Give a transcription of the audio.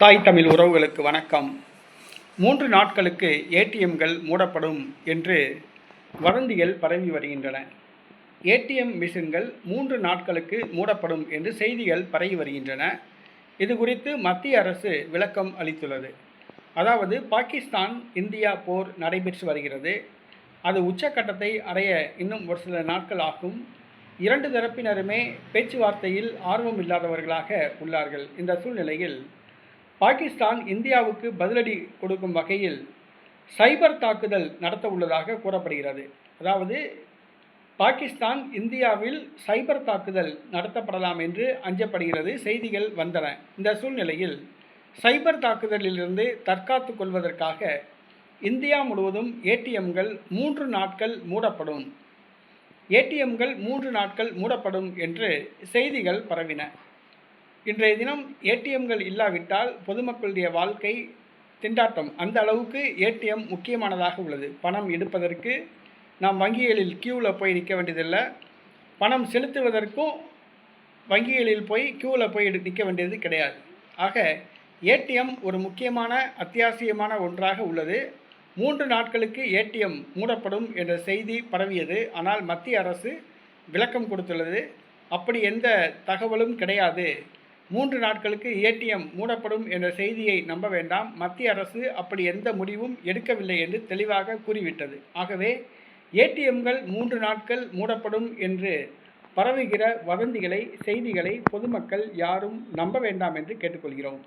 தாய் தமிழ் உறவுகளுக்கு வணக்கம். மூன்று நாட்களுக்கு ஏடிஎம்கள் மூடப்படும் என்று வதந்திகள் பரவி வருகின்றன. ஏடிஎம் மிஷின்கள் மூன்று நாட்களுக்கு மூடப்படும் என்று செய்திகள் பரவி வருகின்றன. இது குறித்து மத்திய அரசு விளக்கம் அளித்துள்ளது. அதாவது பாகிஸ்தான் இந்தியா போர் நடைபெற்று வருகிறது. அது உச்சக்கட்டத்தை அடைய இன்னும் ஒரு சில நாட்கள் ஆகும். இரண்டு தரப்பினருமே பேச்சுவார்த்தையில் ஆர்வம் இல்லாதவர்களாக உள்ளார்கள். இந்த சூழ்நிலையில் பாகிஸ்தான் இந்தியாவுக்கு பதிலடி கொடுக்கும் வகையில் சைபர் தாக்குதல் நடத்த உள்ளதாக கூறப்படுகிறது. அதாவது பாகிஸ்தான் இந்தியாவில் சைபர் தாக்குதல் நடத்தப்படலாம் என்று அஞ்சப்படுகிறது செய்திகள் வந்தன. இந்த சூழ்நிலையில் சைபர் தாக்குதலிலிருந்து தற்காத்து கொள்வதற்காக இந்தியா முழுவதும் ஏடிஎம்கள் மூன்று நாட்கள் மூடப்படும். ஏடிஎம்கள் மூன்று நாட்கள் மூடப்படும் என்று செய்திகள் பரவின. இன்றைய தினம் ஏடிஎம்கள் இல்லாவிட்டால் பொதுமக்களுடைய வாழ்க்கை திண்டாட்டம். அந்த அளவுக்கு ஏடிஎம் முக்கியமானதாக உள்ளது. பணம் எடுப்பதற்கு நாம் வங்கிகளில் கியூவில் போய் நிற்க வேண்டியதில்லை. பணம் செலுத்துவதற்கும் வங்கிகளில் போய் கியூவில் போய் எடு நிற்க வேண்டியது கிடையாது. ஆக ஏடிஎம் ஒரு முக்கியமான அத்தியாவசியமான ஒன்றாக உள்ளது. மூன்று நாட்களுக்கு ஏடிஎம் மூடப்படும் என்ற செய்தி பரவியது. ஆனால் மத்திய அரசு விளக்கம் கொடுத்துள்ளது. அப்படி எந்த தகவலும் கிடையாது. மூன்று நாட்களுக்கு ஏடிஎம் மூடப்படும் என்ற செய்தியை நம்ப வேண்டாம். மத்திய அரசு அப்படி எந்த முடிவும் எடுக்கவில்லை என்று தெளிவாக கூறிவிட்டது. ஆகவே ஏடிஎம்கள் மூன்று நாட்கள் மூடப்படும் என்று பரவுகிற வதந்திகளை செய்திகளை பொதுமக்கள் யாரும் நம்ப வேண்டாம் என்று கேட்டுக்கொள்கிறோம்.